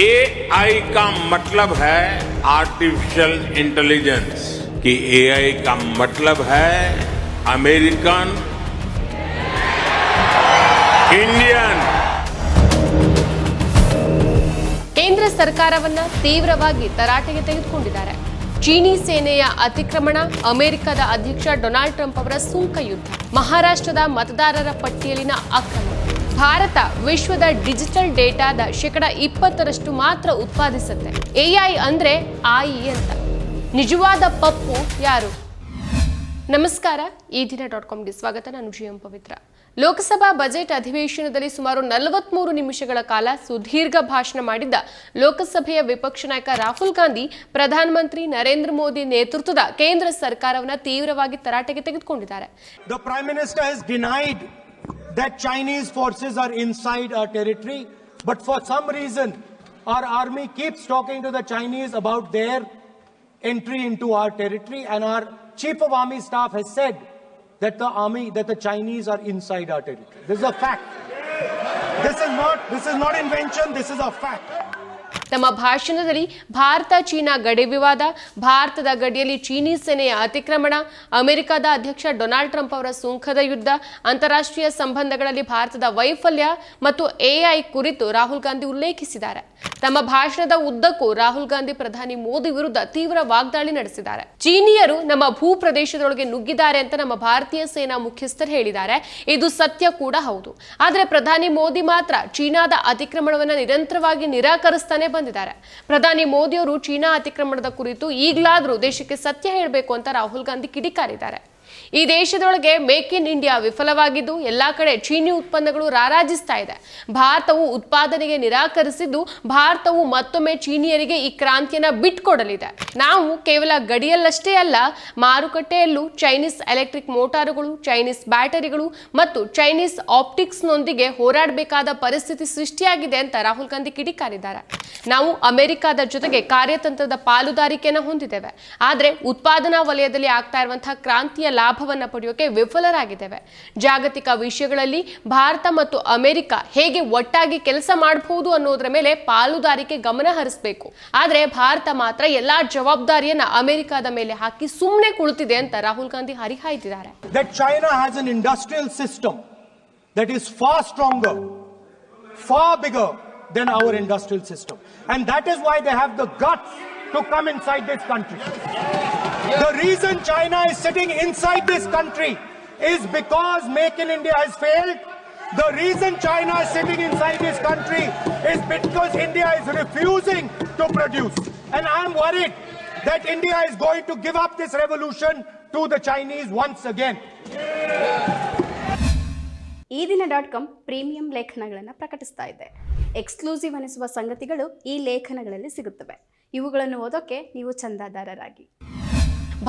ए आई का मतलब है आर्टिफिशियल इंटेलिजेंस कि ए आई का मतलब है अमेरिकन इंडियन ಕೇಂದ್ರ ಸರ್ಕಾರವನ್ನ ತೀವ್ರವಾಗಿ ತರಾಟೆಗೆ ತೆಗೆದುಕೊಂಡಿದ್ದಾರೆ ಚೀನಿ ಸೇನೆಯ ಅತಿಕ್ರಮಣ ಅಮೆರಿಕದ ಅಧ್ಯಕ್ಷ ಡೊನಾಲ್ಡ್ ಟ್ರಂಪ್ ಅವರ ಸುಂಕ ಯುದ್ಧ ಮಹಾರಾಷ್ಟ್ರದ ಮತದಾರರ ಪಟ್ಟಿಯಲ್ಲಿನ ಅಕ್ರಮ ಭಾರತ ವಿಶ್ವದ ಡಿಜಿಟಲ್ ಡೇಟಾದ ಶೇಕಡ ಇಪ್ಪತ್ತರಷ್ಟು ಮಾತ್ರ ಉತ್ಪಾದಿಸುತ್ತೆ. ಎಐ ಅಂದ್ರೆ ಆಯಿ ಅಂತ. ನಿಜವಾದ ಪಪ್ಪು ಯಾರು? ನಮಸ್ಕಾರ, ಈ ದಿನ ಡಾಟ್ ಕಾಮ್ಗೆ ಸ್ವಾಗತ. ನಾನು ಜಿಎಂ ಪವಿತ್ರ. ಲೋಕಸಭಾ ಬಜೆಟ್ ಅಧಿವೇಶನದಲ್ಲಿ ಸುಮಾರು ನಲವತ್ಮೂರು ನಿಮಿಷಗಳ ಕಾಲ ಸುದೀರ್ಘ ಭಾಷಣ ಮಾಡಿದ್ದ ಲೋಕಸಭೆಯ ವಿಪಕ್ಷ ನಾಯಕ ರಾಹುಲ್ ಗಾಂಧಿ ಪ್ರಧಾನಮಂತ್ರಿ ನರೇಂದ್ರ ಮೋದಿ ನೇತೃತ್ವದ ಕೇಂದ್ರ ಸರ್ಕಾರವನ್ನು ತೀವ್ರವಾಗಿ ತರಾಟೆಗೆ ತೆಗೆದುಕೊಂಡಿದ್ದಾರೆ. That Chinese forces are inside our territory, but for some reason, our army keeps talking to the Chinese about their entry into our territory, and our Chief of Army Staff has said that the army, that the Chinese are inside our territory. This is a fact. This is not, this is not invention, this is a fact. ತಮ್ಮ ಭಾಷಣದಲ್ಲಿ Bharat, China ಗಡಿ ವಿವಾದ, ಭಾರತದ ಗಡಿಯಲ್ಲಿ ಚೀನೀ ಸೇನೆಯ ಅತಿಕ್ರಮಣ, ಅಮೆರಿಕದ ಅಧ್ಯಕ್ಷ ಡೊನಾಲ್ಡ್ ಟ್ರಂಪ್ ಅವರ ಸುಂಕದ ಯುದ್ಧ, ಅಂತಾರಾಷ್ಟ್ರೀಯ ಸಂಬಂಧಗಳಲ್ಲಿ ಭಾರತದ ವೈಫಲ್ಯ ಮತ್ತು ಎಐ ಕುರಿತು ರಾಹುಲ್ ಗಾಂಧಿ ಉಲ್ಲೇಖಿಸಿದ್ದಾರೆ. ತಮ್ಮ ಭಾಷಣದ ಉದ್ದಕ್ಕೂ ರಾಹುಲ್ ಗಾಂಧಿ ಪ್ರಧಾನಿ ಮೋದಿ ವಿರುದ್ಧ ತೀವ್ರ ವಾಗ್ದಾಳಿ ನಡೆಸಿದ್ದಾರೆ. ಚೀನಿಯರು ನಮ್ಮ ಭೂ ಪ್ರದೇಶದೊಳಗೆ ನುಗ್ಗಿದ್ದಾರೆ ಅಂತ ನಮ್ಮ ಭಾರತೀಯ ಸೇನಾ ಮುಖ್ಯಸ್ಥರು ಹೇಳಿದ್ದಾರೆ. ಇದು ಸತ್ಯ ಕೂಡ ಹೌದು. ಆದರೆ ಪ್ರಧಾನಿ ಮೋದಿ ಮಾತ್ರ ಚೀನಾದ ಅತಿಕ್ರಮಣವನ್ನು ನಿರಂತರವಾಗಿ ನಿರಾಕರಿಸ್ತಾನೆ ಬಂದಿದ್ದಾರೆ. ಪ್ರಧಾನಿ ಮೋದಿಯವರು ಚೀನಾ ಅತಿಕ್ರಮಣದ ಕುರಿತು ಈಗಲಾದರೂ ದೇಶಕ್ಕೆ ಸತ್ಯ ಹೇಳಬೇಕು ಅಂತ ರಾಹುಲ್ ಗಾಂಧಿ ಕಿಡಿಕಾರಿದ್ದಾರೆ. ಈ ದೇಶದೊಳಗೆ ಮೇಕ್ ಇನ್ ಇಂಡಿಯಾ ವಿಫಲವಾಗಿದ್ದು, ಎಲ್ಲಾ ಕಡೆ ಚೀನಿ ಉತ್ಪನ್ನಗಳು ರಾರಾಜಿಸ್ತಾ ಇದೆ. ಭಾರತವು ಉತ್ಪಾದನೆಗೆ ನಿರಾಕರಿಸಿದ್ದು, ಭಾರತವು ಮತ್ತೊಮ್ಮೆ ಚೀನಿಯರಿಗೆ ಈ ಕ್ರಾಂತಿಯನ್ನ ಬಿಟ್ಕೊಡಲಿದೆ. ನಾವು ಕೇವಲ ಗಡಿಯಲ್ಲಷ್ಟೇ ಅಲ್ಲ, ಮಾರುಕಟ್ಟೆಯಲ್ಲೂ ಚೈನೀಸ್ ಎಲೆಕ್ಟ್ರಿಕ್ ಮೋಟಾರುಗಳು, ಚೈನೀಸ್ ಬ್ಯಾಟರಿಗಳು ಮತ್ತು ಚೈನೀಸ್ ಆಪ್ಟಿಕ್ಸ್ನೊಂದಿಗೆ ಹೋರಾಡಬೇಕಾದ ಪರಿಸ್ಥಿತಿ ಸೃಷ್ಟಿಯಾಗಿದೆ ಅಂತ ರಾಹುಲ್ ಗಾಂಧಿ ಕಿಡಿಕಾರಿದ್ದಾರೆ. ನಾವು ಅಮೆರಿಕದ ಜೊತೆಗೆ ಕಾರ್ಯತಂತ್ರದ ಪಾಲುದಾರಿಕೆಯನ್ನು ಹೊಂದಿದ್ದೇವೆ. ಆದರೆ ಉತ್ಪಾದನಾ ವಲಯದಲ್ಲಿ ಆಗ್ತಾ ಇರುವಂತಹ ಕ್ರಾಂತಿಯ ಲಾಭವನ್ನ ಪಡೆಯೋಕೆ ವಿಫಲರಾಗಿದ್ದೇವೆ ಜಾಗತಿಕ ವಿಷಯಗಳಲ್ಲಿ ಭಾರತ ಮತ್ತು ಅಮೆರಿಕ ಹೇಗೆ ಒಟ್ಟಾಗಿ ಕೆಲಸ ಮಾಡಬಹುದು ಅನ್ನೋದರ ಮೇಲೆ ಪಾಲುದಾರಿಕೆ ಗಮನ ಹರಿಸಬೇಕು ಆದರೆ ಭಾರತ ಮಾತ್ರ ಎಲ್ಲಾ ಜವಾಬ್ದಾರಿಯನ್ನ ಅಮೆರಿಕದ ಮೇಲೆ ಹಾಕಿ ಸುಮ್ಮನೆ ಕುಳಿತಿದೆ ಅಂತ Rahul Gandhi ಹರಿಹಾಯ್ತಿದ್ದಾರೆ that China has an industrial system that is far stronger, far bigger than our industrial system. And that is why they have the guts to come inside this country. The reason China is sitting inside this country is because Make in India has failed. The reason China is sitting inside this country is because India is refusing to produce. And I'm worried that India is going to give up this revolution to the Chinese once again. ಈ Dina dot com premium ಲೇಖನಗಳನ್ನು ಪ್ರಕಟಿಸ್ತಾ ಇದೆ exclusive ಅನಿಸುವ ಸಂಗತಿಗಳು ಈ ಲೇಖನಗಳಲ್ಲಿ ಸಿಗುತ್ತವೆ ಇವುಗಳನ್ನು ಓದೋಕೆ ನೀವು ಚಂದಾದಾರರಾಗಿ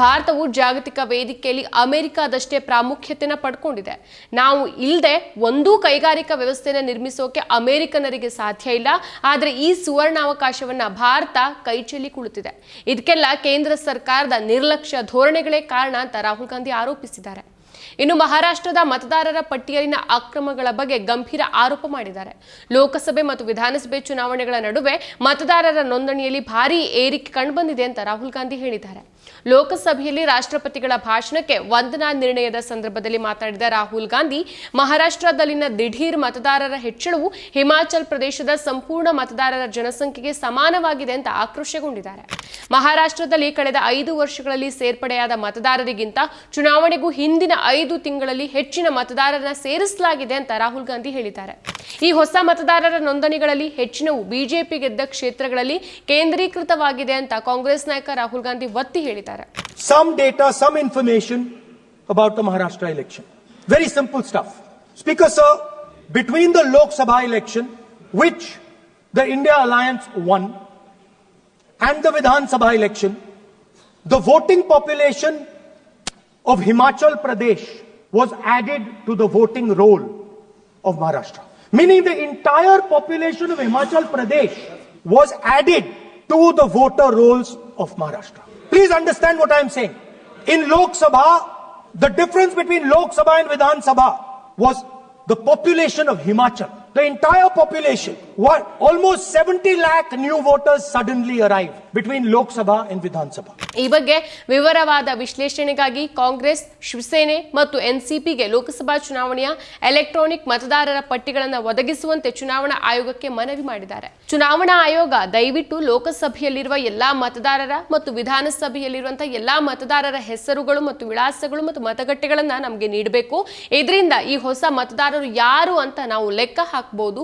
ಭಾರತವು ಜಾಗತಿಕ ವೇದಿಕೆಯಲ್ಲಿ ಅಮೆರಿಕದಷ್ಟೇ ಪ್ರಾಮುಖ್ಯತೆನ ಪಡ್ಕೊಂಡಿದೆ. ನಾವು ಇಲ್ಲದೆ ಒಂದೂ ಕೈಗಾರಿಕಾ ವ್ಯವಸ್ಥೆಯನ್ನು ನಿರ್ಮಿಸೋಕೆ ಅಮೆರಿಕನರಿಗೆ ಸಾಧ್ಯ ಇಲ್ಲ. ಆದರೆ ಈ ಸುವರ್ಣಾವಕಾಶವನ್ನು ಭಾರತ ಕೈಚೆಲ್ಲಿ ಕುಳಿತಿದೆ. ಇದಕ್ಕೆಲ್ಲ ಕೇಂದ್ರ ಸರ್ಕಾರದ ನಿರ್ಲಕ್ಷ್ಯ ಧೋರಣೆಗಳೇ ಕಾರಣ ಅಂತ ರಾಹುಲ್ ಗಾಂಧಿ ಆರೋಪಿಸಿದ್ದಾರೆ. ಇನ್ನು ಮಹಾರಾಷ್ಟ್ರದ ಮತದಾರರ ಪಟ್ಟಿಯಲ್ಲಿನ ಅಕ್ರಮಗಳ ಬಗ್ಗೆ ಗಂಭೀರ ಆರೋಪ ಮಾಡಿದ್ದಾರೆ. ಲೋಕಸಭೆ ಮತ್ತು ವಿಧಾನಸಭೆ ಚುನಾವಣೆಗಳ ನಡುವೆ ಮತದಾರರ ನೋಂದಣಿಯಲ್ಲಿ ಭಾರೀ ಏರಿಕೆ ಕಂಡುಬಂದಿದೆ ಅಂತ ರಾಹುಲ್ ಗಾಂಧಿ ಹೇಳಿದ್ದಾರೆ. ಲೋಕಸಭೆಯಲ್ಲಿ ರಾಷ್ಟ್ರಪತಿಗಳ ಭಾಷಣಕ್ಕೆ ವಂದನಾ ನಿರ್ಣಯದ ಸಂದರ್ಭದಲ್ಲಿ ಮಾತನಾಡಿದ ರಾಹುಲ್ ಗಾಂಧಿ, ಮಹಾರಾಷ್ಟ್ರದಲ್ಲಿನ ದಿಢೀರ್ ಮತದಾರರ ಹೆಚ್ಚಳವು ಹಿಮಾಚಲ ಪ್ರದೇಶದ ಸಂಪೂರ್ಣ ಮತದಾರರ ಜನಸಂಖ್ಯೆಗೆ ಸಮಾನವಾಗಿದೆ ಅಂತ ಆಕ್ರೋಶಗೊಂಡಿದ್ದಾರೆ. ಮಹಾರಾಷ್ಟ್ರದಲ್ಲಿ ಕಳೆದ ಐದು ವರ್ಷಗಳಲ್ಲಿ ಸೇರ್ಪಡೆಯಾದ ಮತದಾರರಿಗಿಂತ ಚುನಾವಣೆಗೂ ಹಿಂದಿನ ಐದು ತಿಂಗಳಲ್ಲಿ ಹೆಚ್ಚಿನ ಮತದಾರರನ್ನ ಸೇರಿಸಲಾಗಿದೆ ಅಂತ ರಾಹುಲ್ ಗಾಂಧಿ ಹೇಳಿದ್ದಾರೆ. ಈ ಹೊಸ ಮತದಾರರ ನೋಂದಣಿಗಳಲ್ಲಿ ಹೆಚ್ಚಿನವು ಬಿಜೆಪಿ ಗೆದ್ದ ಕ್ಷೇತ್ರಗಳಲ್ಲಿ ಕೇಂದ್ರೀಕೃತವಾಗಿದೆ ಅಂತ ಕಾಂಗ್ರೆಸ್ ನಾಯಕ ರಾಹುಲ್ ಗಾಂಧಿ ಒತ್ತಿ ಹೇಳಿದ್ದಾರೆ. Some data, some information about the Maharashtra election. Very simple stuff. Speaker Sir, between the Lok Sabha election, which the India Alliance won, and the Vidhan Sabha election, the voting population of Himachal Pradesh was added to the voting roll of Maharashtra. Meaning the entire population of Himachal Pradesh was added to the voter rolls of Maharashtra. Please understand what I am saying. In Lok Sabha, the difference between Lok Sabha and Vidhan Sabha was the population of Himachal. The entire population what? Almost 70 lakh new voters suddenly arrived between Lok Sabha and Vidhan Sabha. ಈ ಬಗ್ಗೆ ವಿವರವಾದ ವಿಶ್ಲೇಷಣೆಗಾಗಿ ಕಾಂಗ್ರೆಸ್, ಶಿವಸೇನೆ ಮತ್ತು ಎನ್ಸಿಪಿಗೆ ಲೋಕಸಭಾ ಚುನಾವಣೆಯ electronic ಮತದಾರರ ಪಟ್ಟಿಗಳನ್ನು ಒದಗಿಸುವಂತೆ ಚುನಾವಣಾ ಆಯೋಗಕ್ಕೆ ಮನವಿ ಮಾಡಿದ್ದಾರೆ. ಚುನಾವಣಾ ಆಯೋಗ ದಯವಿಟ್ಟು ಲೋಕಸಭೆಯಲ್ಲಿರುವ ಎಲ್ಲಾ ಮತದಾರರ ಮತ್ತು ವಿಧಾನಸಭೆಯಲ್ಲಿರುವಂತಹ ಎಲ್ಲಾ ಮತದಾರರ ಹೆಸರುಗಳು ಮತ್ತು ವಿಳಾಸಗಳು ಮತ್ತು ಮತಗಟ್ಟೆಗಳನ್ನ ನಮಗೆ ನೀಡಬೇಕು. ಇದರಿಂದ ಈ ಹೊಸ ಮತದಾರರು ಯಾರು ಅಂತ ನಾವು ಲೆಕ್ಕ ಹಾಕಬಹುದು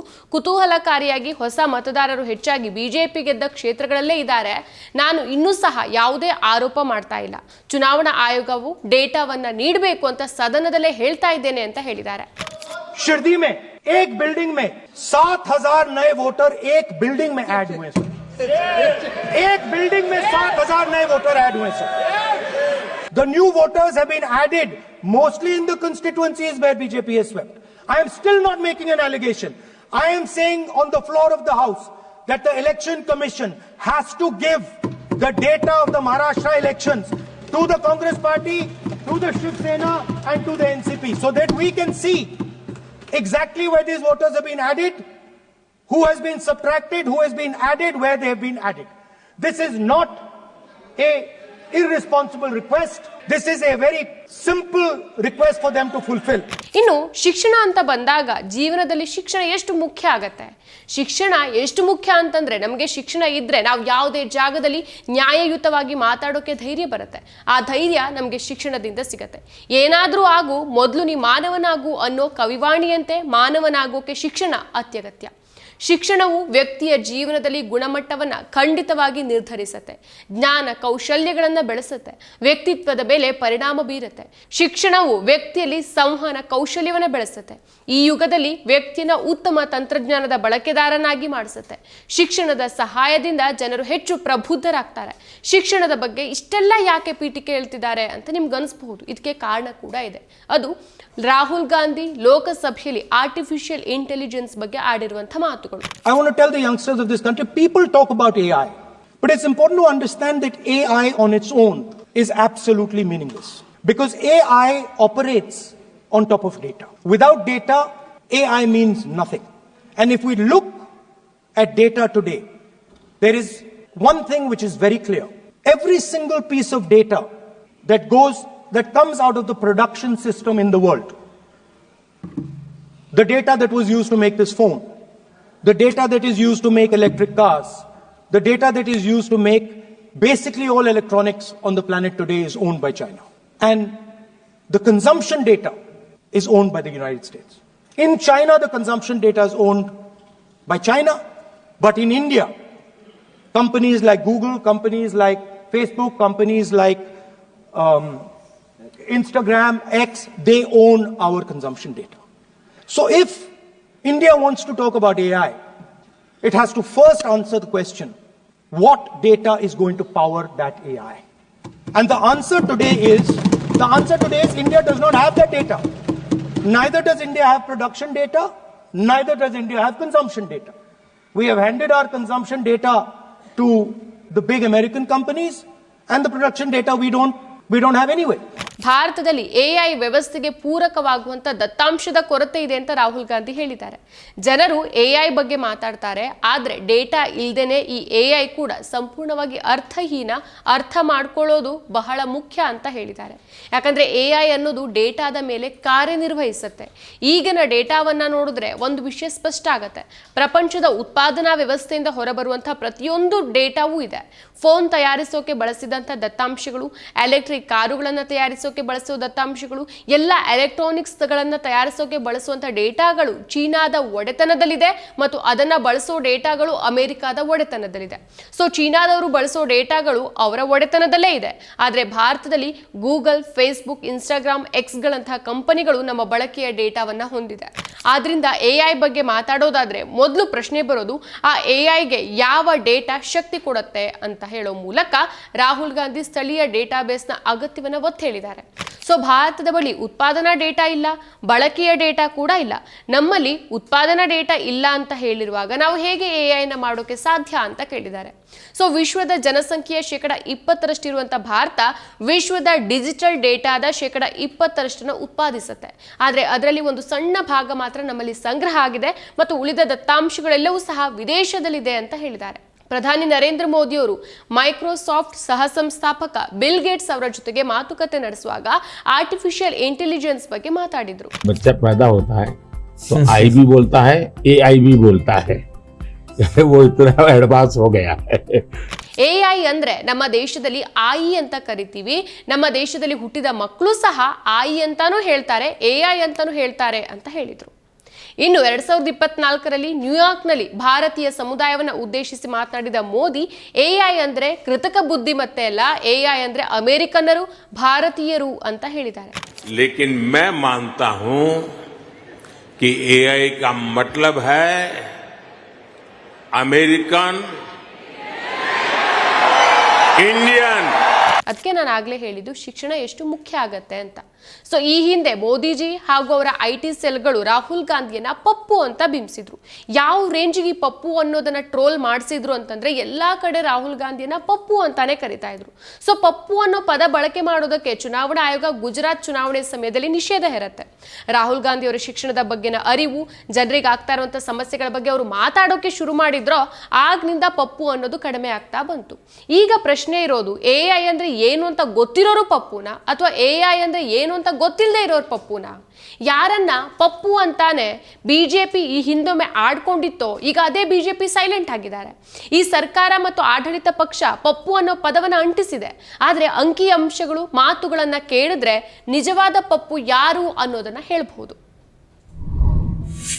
ಕುತೂಹಲಕಾರಿಯಾಗಿ ಹೊಸ ಮತದಾರರು ಹೆಚ್ಚಾಗಿ ಬಿಜೆಪಿ ಗೆದ್ದ ಕ್ಷೇತ್ರಗಳಲ್ಲೇ ಇದ್ದಾರೆ ನಾನು ಇನ್ನೂ ಸಹ ಯಾವುದೇ ಆರೋಪ ಮಾಡ್ತಾ ಇಲ್ಲ ಚುನಾವಣಾ ಆಯೋಗವು ಡೇಟಾವನ್ನ ನೀಡಬೇಕು ಅಂತ ಸದನದಲ್ಲೇ ಹೇಳ್ತಾ ಇದ್ದೇನೆ ಅಂತ ಹೇಳಿದ್ದಾರೆ शिरडी में एक बिल्डिंग में सात हजार नए वोटर एक बिल्डिंग में ऐड हुए सर एक बिल्डिंग में सात हजार नए वोटर ऐड हुए sir The new voters have been added mostly in the constituencies where BJP has swept. I am still not making an allegation. I am saying on the floor of the House that the Election Commission has to give the data of the Maharashtra elections to the Congress Party, to the Shiv Sena, and to the NCP so that we can see exactly where these voters have been added, who has been subtracted, who has been added, where they have been added. This is not a irresponsible request. This is a very simple request for them to fulfill. ಇನ್ನು ಶಿಕ್ಷಣ ಅಂತ ಬಂದಾಗ ಜೀವನದಲ್ಲಿ ಶಿಕ್ಷಣ ಎಷ್ಟು ಮುಖ್ಯ ಆಗತ್ತೆ ಶಿಕ್ಷಣ ಎಷ್ಟು ಮುಖ್ಯ ಅಂತಂದ್ರೆ ನಮಗೆ ಶಿಕ್ಷಣ ಇದ್ರೆ ನಾವು ಯಾವುದೇ ಜಾಗದಲ್ಲಿ ನ್ಯಾಯಯುತವಾಗಿ ಮಾತಾಡೋಕೆ ಧೈರ್ಯ ಬರುತ್ತೆ ಆ ಧೈರ್ಯ ನಮಗೆ ಶಿಕ್ಷಣದಿಂದ ಸಿಗತ್ತೆ ಏನಾದರೂ ಆಗು, ಮೊದಲು ನೀ ಮಾನವನಾಗು ಅನ್ನೋ ಕವಿವಾಣಿಯಂತೆ ಮಾನವನಾಗೋಕೆ ಶಿಕ್ಷಣ ಅತ್ಯಗತ್ಯ ಶಿಕ್ಷಣವು ವ್ಯಕ್ತಿಯ ಜೀವನದಲ್ಲಿ ಗುಣಮಟ್ಟವನ್ನ ಖಂಡಿತವಾಗಿ ನಿರ್ಧರಿಸುತ್ತೆ. ಜ್ಞಾನ ಕೌಶಲ್ಯಗಳನ್ನು ಬೆಳೆಸುತ್ತೆ. ವ್ಯಕ್ತಿತ್ವದ ಮೇಲೆ ಪರಿಣಾಮ ಬೀರುತ್ತೆ. ಶಿಕ್ಷಣವು ವ್ಯಕ್ತಿಯಲ್ಲಿ ಸಂವಹನ ಕೌಶಲ್ಯವನ್ನು ಬೆಳೆಸುತ್ತೆ. ಈ ಯುಗದಲ್ಲಿ ವ್ಯಕ್ತಿನ ಉತ್ತಮ ತಂತ್ರಜ್ಞಾನದ ಬಳಕೆದಾರನಾಗಿ ಮಾಡಿಸುತ್ತೆ. ಶಿಕ್ಷಣದ ಸಹಾಯದಿಂದ ಜನರು ಹೆಚ್ಚು ಪ್ರಬುದ್ಧರಾಗ್ತಾರೆ. ಶಿಕ್ಷಣದ ಬಗ್ಗೆ ಇಷ್ಟೆಲ್ಲ ಯಾಕೆ ಪೀಠಿಕೆ ಹೇಳ್ತಿದ್ದಾರೆ ಅಂತ ನಿಮ್ಗೆ ಅನಿಸ್ಬಹುದು. ಇದಕ್ಕೆ ಕಾರಣ ಕೂಡ ಇದೆ. ಅದು ರಾಹುಲ್ ಗಾಂಧಿ ಲೋಕಸಭೆಯಲ್ಲಿ ಆರ್ಟಿಫಿಷಿಯಲ್ ಇಂಟೆಲಿಜೆನ್ಸ್ ಬಗ್ಗೆ ಆಡಿರುವಂಥ ಮಾತುಗಳು I want to tell the youngsters of this country people talk about AI, but it's important to understand that AI on its own is absolutely meaningless because AI operates on top of data. Without data, AI means nothing. And if we look at data today, there is one thing which is very clear. Every single piece of data that goes, that comes out of the production system in the world, the data that was used to make this phone, the data that is used to make electric cars, the data that is used to make basically all electronics on the planet today is owned by China. And the consumption data is owned by the United States. In China, the consumption data is owned by China, but in India, companies like Google, companies like Facebook, companies like um, Instagram, X, they own our consumption data. So if India wants to talk about AI, it has to first answer the question what data is going to power that AI? And the answer today is the answer today is India does not have that data. Neither does India have production data, neither does India have consumption data. We have handed our consumption data to the big American companies, and the production data we don't we don't have anyway. ಭಾರತದಲ್ಲಿ AI ವ್ಯವಸ್ಥೆಗೆ ಪೂರಕವಾಗುವಂತ ದತ್ತಾಂಶದ ಕೊರತೆ ಇದೆ ಅಂತ ರಾಹುಲ್ ಗಾಂಧಿ ಹೇಳಿದ್ದಾರೆ. ಜನರು AI ಬಗ್ಗೆ ಮಾತಾಡ್ತಾರೆ, ಆದರೆ ಡೇಟಾ ಇಲ್ದೇನೆ ಈ ಎಐ ಕೂಡ ಸಂಪೂರ್ಣವಾಗಿ ಅರ್ಥಹೀನ, ಅರ್ಥ ಮಾಡ್ಕೊಳ್ಳೋದು ಬಹಳ ಮುಖ್ಯ ಅಂತ ಹೇಳಿದ್ದಾರೆ. ಯಾಕಂದ್ರೆ ಎಐ ಅನ್ನೋದು ಡೇಟಾದ ಮೇಲೆ ಕಾರ್ಯನಿರ್ವಹಿಸುತ್ತೆ. ಈಗಿನ ಡೇಟಾವನ್ನ ನೋಡಿದ್ರೆ ಒಂದು ವಿಷಯ ಸ್ಪಷ್ಟ ಆಗತ್ತೆ. ಪ್ರಪಂಚದ ಉತ್ಪಾದನಾ ವ್ಯವಸ್ಥೆಯಿಂದ ಹೊರಬರುವಂತಹ ಪ್ರತಿಯೊಂದು ಡೇಟಾವೂ ಇದೆ. ಫೋನ್ ತಯಾರಿಸೋಕೆ ಬಳಸಿದಂಥ ದತ್ತಾಂಶಗಳು, ಎಲೆಕ್ಟ್ರಿಕ್ ಕಾರುಗಳನ್ನು ತಯಾರಿಸೋಕೆ ಬಳಸುವ ದತ್ತಾಂಶಗಳು ಎಲ್ಲ ಎಲೆಕ್ಟ್ರಾನಿಕ್ಸ್ಗಳನ್ನು ತಯಾರಿಸೋಕೆ ಬಳಸುವಂತಹ ಡೇಟಾಗಳು ಚೀನಾದ ಒಡೆತನದಲ್ಲಿದೆ ಮತ್ತು ಅದನ್ನ ಬಳಸೋ ಡೇಟಾಗಳು ಅಮೆರಿಕಾದ ಒಡೆತನದಲ್ಲಿದೆ. ಸೊ ಚೀನಾದವರು ಬಳಸೋ ಡೇಟಾಗಳು ಅವರ ಒಡೆತನದಲ್ಲೇ ಇದೆ. ಆದರೆ ಭಾರತದಲ್ಲಿ ಗೂಗಲ್, ಫೇಸ್ಬುಕ್, ಇನ್ಸ್ಟಾಗ್ರಾಮ್, ಎಕ್ಸ್ಗಳಂತಹ ಕಂಪನಿಗಳು ನಮ್ಮ ಬಳಕೆಯ ಡೇಟಾವನ್ನ ಹೊಂದಿದೆ. ಆದ್ರಿಂದ ಎಐ ಬಗ್ಗೆ ಮಾತಾಡೋದಾದ್ರೆ ಮೊದಲು ಪ್ರಶ್ನೆ ಬರೋದು, ಆ ಎಐಗೆ ಯಾವ ಡೇಟಾ ಶಕ್ತಿ ಕೊಡುತ್ತೆ ಅಂತ ಹೇಳೋ ಮೂಲಕ ರಾಹುಲ್ ಗಾಂಧಿ ಸ್ಥಳೀಯ ಡೇಟಾಬೇಸ್ನ ಅಗತ್ಯವನ್ನು ಒತ್ತಿ ಹೇಳಿದ್ದಾರೆ ಸೊ ಭಾರತದ ಬಳಿ ಉತ್ಪಾದನಾ ಡೇಟಾ ಇಲ್ಲ, ಬಳಕೆಯ ಡೇಟಾ ಕೂಡ ಇಲ್ಲ. ನಮ್ಮಲ್ಲಿ ಉತ್ಪಾದನಾ ಡೇಟಾ ಇಲ್ಲ ಅಂತ ಹೇಳಿರುವಾಗ ನಾವು ಹೇಗೆ ಎ ಐನ ಮಾಡೋಕೆ ಸಾಧ್ಯ ಅಂತ ಕೇಳಿದ್ದಾರೆ. ಸೊ ವಿಶ್ವದ ಜನಸಂಖ್ಯೆಯ ಶೇಕಡ ಇಪ್ಪತ್ತರಷ್ಟಿರುವಂಥ ಭಾರತ ವಿಶ್ವದ ಡಿಜಿಟಲ್ ಡೇಟಾದ ಶೇಕಡ ಇಪ್ಪತ್ತರಷ್ಟನ್ನು ಉತ್ಪಾದಿಸುತ್ತೆ. ಆದರೆ ಅದರಲ್ಲಿ ಒಂದು ಸಣ್ಣ ಭಾಗ ಮಾತ್ರ ನಮ್ಮಲ್ಲಿ ಸಂಗ್ರಹ ಆಗಿದೆ ಮತ್ತು ಉಳಿದ ದತ್ತಾಂಶಗಳೆಲ್ಲವೂ ಸಹ ವಿದೇಶದಲ್ಲಿದೆ ಅಂತ ಹೇಳಿದ್ದಾರೆ. ಪ್ರಧಾನಿ ನರೇಂದ್ರ ಮೋದಿಯವರು ಮೈಕ್ರೋಸಾಫ್ಟ್ ಸಹ ಸಂಸ್ಥಾಪಕ ಬಿಲ್ ಗೇಟ್ಸ್ ಅವರ ಜೊತೆಗೆ ಮಾತುಕತೆ ನಡೆಸುವಾಗ ಆರ್ಟಿಫಿಷಿಯಲ್ ಇಂಟೆಲಿಜೆನ್ಸ್ ಬಗ್ಗೆ ಮಾತಾಡಿದ್ರು बच्चा पैदा होता है तो आई भी बोलता है ए आई भी बोलता है वो इतना एडवांस हो गया है ಎ ಐ ಅಂದ್ರೆ ನಮ್ಮ ದೇಶದಲ್ಲಿ ಆಯಿ ಅಂತ ಕರಿತೀವಿ ನಮ್ಮ ದೇಶದಲ್ಲಿ ಹುಟ್ಟಿದ ಮಕ್ಕಳು ಸಹ ಆಯಿ ಅಂತಾನೂ ಹೇಳ್ತಾರೆ ಎ ಐ ಅಂತಾನೂ ಹೇಳ್ತಾರೆ ಅಂತ ಹೇಳಿದ್ರು ಇನ್ನು ಎರಡ್ ಸಾವಿರದ ಇಪ್ಪತ್ನಾಲ್ಕರಲ್ಲಿ ನ್ಯೂಯಾರ್ಕ್ನಲ್ಲಿ ಭಾರತೀಯ ಸಮುದಾಯವನ್ನು ಉದ್ದೇಶಿಸಿ ಮಾತನಾಡಿದ ಮೋದಿ ಎ ಐ ಅಂದ್ರೆ ಕೃತಕ ಬುದ್ಧಿಮತ್ತೆ ಅಲ್ಲ ಎ ಐ ಅಂದ್ರೆ ಅಮೆರಿಕನ್ನರು ಭಾರತೀಯರು ಅಂತ ಹೇಳಿದ್ದಾರೆ लेकिन मैं मानता हूं कि एआई का मतलब है अमेरिकन इंडियन ಅದಕ್ಕೆ ನಾನು ಆಗಲೇ ಹೇಳಿದ್ದು, ಶಿಕ್ಷಣ ಎಷ್ಟು ಮುಖ್ಯ ಆಗತ್ತೆ ಅಂತ. ಸೊ ಈ ಹಿಂದೆ ಮೋದಿಜಿ ಹಾಗೂ ಅವರ ಐ ಟಿ ಸೆಲ್ಗಳು ರಾಹುಲ್ ಗಾಂಧಿಯನ್ನ ಪಪ್ಪು ಅಂತ ಬಿಂಬಿಸಿದ್ರು. ಯಾವ ರೇಂಜಿಗೆ ಪಪ್ಪು ಅನ್ನೋದನ್ನ ಟ್ರೋಲ್ ಮಾಡಿಸಿದ್ರು ಅಂತಂದ್ರೆ ಎಲ್ಲಾ ಕಡೆ ರಾಹುಲ್ ಗಾಂಧಿಯನ್ನ ಪಪ್ಪು ಅಂತಾನೆ ಕರಿತಾ ಇದ್ರು. ಸೊ ಪಪ್ಪು ಅನ್ನೋ ಪದ ಬಳಕೆ ಮಾಡೋದಕ್ಕೆ ಚುನಾವಣಾ ಆಯೋಗ ಗುಜರಾತ್ ಚುನಾವಣೆ ಸಮಯದಲ್ಲಿ ನಿಷೇಧ ಹೇರತ್ತೆ. ರಾಹುಲ್ ಗಾಂಧಿ ಅವರ ಶಿಕ್ಷಣದ ಬಗ್ಗೆನ ಅರಿವು, ಜನರಿಗೆ ಆಗ್ತಾ ಇರುವಂತ ಸಮಸ್ಯೆಗಳ ಬಗ್ಗೆ ಅವರು ಮಾತಾಡೋಕೆ ಶುರು ಮಾಡಿದ್ರೋ, ಆಗ್ನಿಂದ ಪಪ್ಪು ಅನ್ನೋದು ಕಡಿಮೆ ಆಗ್ತಾ ಬಂತು. ಈಗ ಪ್ರಶ್ನೆ ಇರೋದು ಎ ಐ ಅಂದ್ರೆ ಏನು ಅಂತ ಗೊತ್ತಿರೋರು ಪಪ್ಪುನ? ಅಥವಾ ಎ ಐ ಅಂದ್ರೆ ಏನು ಅಂತ ಗೊತ್ತಿಲ್ಲದೆ ಇರೋರು ಪಪ್ಪುನ? ಯಾರನ್ನ ಪಪ್ಪು ಅಂತಾನೆ ಪಿ ಈ ಹಿಂದೊಮ್ಮೆ ಆಡ್ಕೊಂಡಿತ್ತೋ, ಈಗ ಅದೇ ಬಿ ಜೆ ಪಿ ಸೈಲೆಂಟ್ ಆಗಿದ್ದಾರೆ. ಈ ಸರ್ಕಾರ ಮತ್ತು ಆಡಳಿತ ಪಕ್ಷ ಪಪ್ಪು ಅನ್ನೋ ಪದವನ್ನು ಅಂಟಿಸಿದೆ. ಆದರೆ ಅಂಕಿ ಅಂಶಗಳು, ಮಾತುಗಳನ್ನು ಕೇಳಿದ್ರೆ ನಿಜವಾದ ಪಪ್ಪು ಯಾರು ಅನ್ನೋದನ್ನು ಹೇಳ್ಬಹುದು.